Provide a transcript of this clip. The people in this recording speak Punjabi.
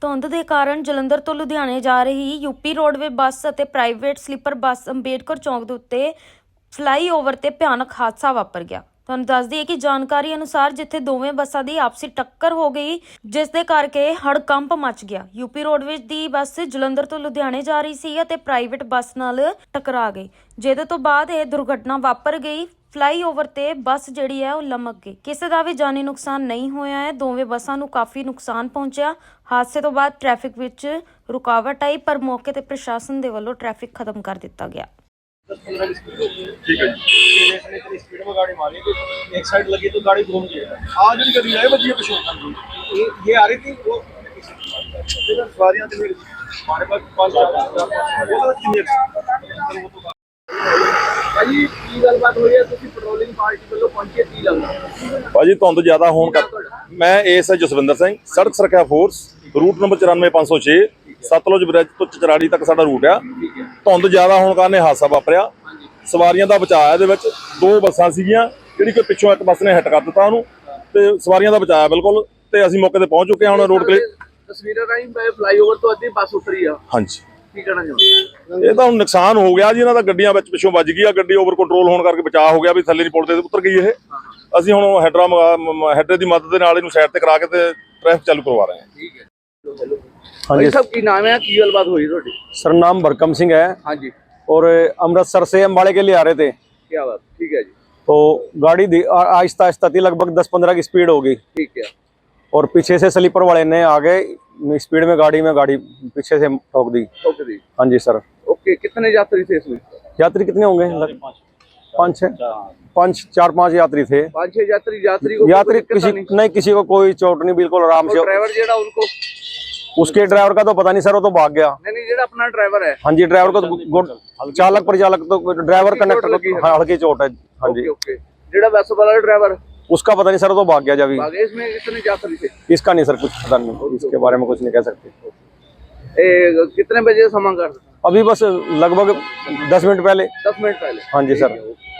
ਧੁੰਦ ਦੇ ਕਾਰਨ ਜਲੰਧਰ ਤੋਂ ਲੁਧਿਆਣੇ ਜਾ ਰਹੀ ਯੂਪੀ ਰੋਡਵੇ ਬੱਸ ਅਤੇ ਪ੍ਰਾਈਵੇਟ ਸਲੀਪਰ ਬੱਸ ਅੰਬੇਡਕਰ ਚੌਂਕ ਦੇ ਉੱਤੇ ਫਲਾਈਓਵਰ ਤੇ ਭਿਆਨਕ ਹਾਦਸਾ ਵਾਪਰ ਗਿਆ। ਤੁਹਾਨੂੰ ਦੱਸ ਦਈਏ ਕਿ ਜਾਣਕਾਰੀ ਅਨੁਸਾਰ ਜਿੱਥੇ ਦੋਵੇਂ ਬੱਸਾਂ ਦੀ ਆਪਸੀ ਟੱਕਰ ਹੋ ਗਈ, ਜਿਸ ਦੇ ਕਰਕੇ ਹੜਕੰਪ ਮਚ ਗਿਆ। ਯੂਪੀ ਰੋਡਵੇਜ਼ ਦੀ ਬੱਸ ਜਲੰਧਰ ਤੋਂ ਲੁਧਿਆਣੇ ਜਾ ਰਹੀ ਸੀ ਅਤੇ ਪ੍ਰਾਈਵੇਟ ਬੱਸ ਨਾਲ ਟਕਰਾ ਗਈ, ਜਿਹਦੇ ਤੋਂ ਬਾਅਦ ਇਹ ਦੁਰਘਟਨਾ ਵਾਪਰ ਗਈ। ਫਲਾਈਓਵਰ ਤੇ ਬੱਸ ਜਿਹੜੀ ਹੈ ਉਹ ਲਮਕ ਗਈ। ਕਿਸੇ ਦਾ ਵੀ ਜਾਨੀ ਨੁਕਸਾਨ ਨਹੀਂ ਹੋਇਆ ਹੈ। ਦੋਵੇਂ ਬੱਸਾਂ ਨੂੰ ਕਾਫੀ ਨੁਕਸਾਨ ਪਹੁੰਚਿਆ। ਹਾਦਸੇ ਤੋਂ ਬਾਅਦ ਟ੍ਰੈਫਿਕ ਵਿੱਚ ਰੁਕਾਵਟ ਆਈ, ਪਰ ਮੌਕੇ ਤੇ ਪ੍ਰਸ਼ਾਸਨ ਦੇ ਵੱਲੋਂ ਟ੍ਰੈਫਿਕ ਖਤਮ ਕਰ ਦਿੱਤਾ ਗਿਆ। ठीक है जी ये देखने इतनी स्पीड में गाड़ी मारी कि एक साइड लगी तो गाड़ी घूम गई आज भी कभी आए बजिए पिछले ये ये आ रही थी वो इधर सवारियां थी मेरी हमारे पास पांच चार वो तो कितनी वो तो ਭਾਜੀ ਕੀ ਗੱਲਬਾਤ ਹੋਈ ਹੈ ਤੁਸੀਂ ਪੈਟਰੋਲਿੰਗ ਪਾਰਟੀ ਵੱਲੋਂ ਪਹੁੰਚੇ ਕੀ ਲੱਗਦਾ ਭਾਜੀ ਧੁੰਦ ਜ਼ਿਆਦਾ ਹੋਣ ਕਰ ਮੈਂ ਏਸ ਹੈ ਜਸਵਿੰਦਰ ਸਿੰਘ ਸੜਕ ਸੁਰੱਖਿਆ force route number 94506 Satluj bridge ਤੋਂ ਚਚਰਾੜੀ ਤੱਕ ਸਾਡਾ ਰੂਟ ਆ। ਧੁੰਦ ਜ਼ਿਆਦਾ ਹੋਣ ਕਾਰਨ ਇਹ ਹਾਦਸਾ ਵਾਪਰਿਆ। ਸਵਾਰੀਆਂ ਦਾ ਬਚਾਅ ਇਹਦੇ ਵਿੱਚ ਦੋ ਬੱਸਾਂ ਸੀਗੀਆਂ ਜਿਹੜੀ ਕਿ ਪਿੱਛੋਂ ਇੱਕ ਬੱਸ ਨੇ ਹਿੱਟ ਕਰ ਦਿੱਤਾ ਉਹਨੂੰ। ਤੇ ਸਵਾਰੀਆਂ ਦਾ ਬਚਾਅ ਬਿਲਕੁਲ ਤੇ ਅਸੀਂ ਮੌਕੇ ਤੇ ਪਹੁੰਚ ਚੁੱਕੇ ਹਾਂ ਹੁਣ ਰੋਡ ਕਲੇ ਤਸਵੀਰਾਂ ਰਾਹੀਂ ਫਲਾਈਓਵਰ ਤੋਂ ਅੱਧੀ ਬੱਸ ਉਤਰੀ ਆ। ਹਾਂਜੀ। ਕੀ ਕਹਿਣਾ ਚਾਹੁੰਦੇ ਇਹ ਤਾਂ ਹੁਣ ਨੁਕਸਾਨ ਹੋ ਗਿਆ ਜੀ ਇਹਨਾਂ ਦਾ ਗੱਡੀਆਂ ਵਿੱਚ ਪਿੱਛੋਂ ਵੱਜ ਗਈ ਆ ਗੱਡੀ ਓਵਰ ਕੰਟਰੋਲ ਹੋਣ ਕਰਕੇ ਬਚਾਅ ਹੋ ਗਿਆ ਵੀ ਥੱਲੇ ਨਹੀਂ ਪੁਲ ਤੇ ਉਤਰ ਗਈ ਇਹ। ਅਸੀਂ ਹੁਣ ਹੈਡਰਾ ਹੈਡਰ ਦੀ ਮਦਦ ਦੇ ਨਾਲ ਇਹਨੂੰ ਸਾਈਡ ਤੇ ਕਰਾ ਕੇ ਤੇ ਟ੍ਰੈਫਿਕ ਚਾਲੂ ਕਰਵਾ ਰਹੇ ਹਾਂ। ਠੀਕ ਹੈ। हाँ ਹਾਂਜੀ भरकम सिंह है। हाँ और अमृतसर से के लिए आ रहे थे। तो गाड़ी आहिस्ता आहिस्ता थी लगभग दस पंद्रह की स्पीड होगी। और पीछे से स्लीपर वाले ने आगे स्पीड में गाड़ी में गाड़ी पीछे से ठोक दी। हाँ जी सर। ओके कितने यात्री थे इसमें? यात्री कितने होंगे? पाँच। छः? पाँच चार पाँच यात्री थे। पाँच छह यात्री यात्री को यात्री किसी नहीं। किसी को कोई चोट नहीं बिल्कुल आराम से। ड्राइवर जो उनको उसके ड्राइवर का तो पता नहीं सर वो तो भाग गया। नहीं नहीं जेड़ा अपना ड्राइवर है। हाँ जी ड्राइवर को तो चालक परिचालक तो ड्राइवर हल्की कंडक्टर को है। हल्की चोट है। हाँ जी। जेड़ा बस वाला ड्राइवर उसका पता नहीं सर तो भाग गया जब इसमें कितने यात्री थे? इसका नहीं सर कुछ पता नहीं। इसके बारे में कुछ नहीं कह सकते। ए, कितने बजे समा कर अभी बस लगभग दस मिनट पहले। दस मिनट पहले। हाँ जी सर। ओके।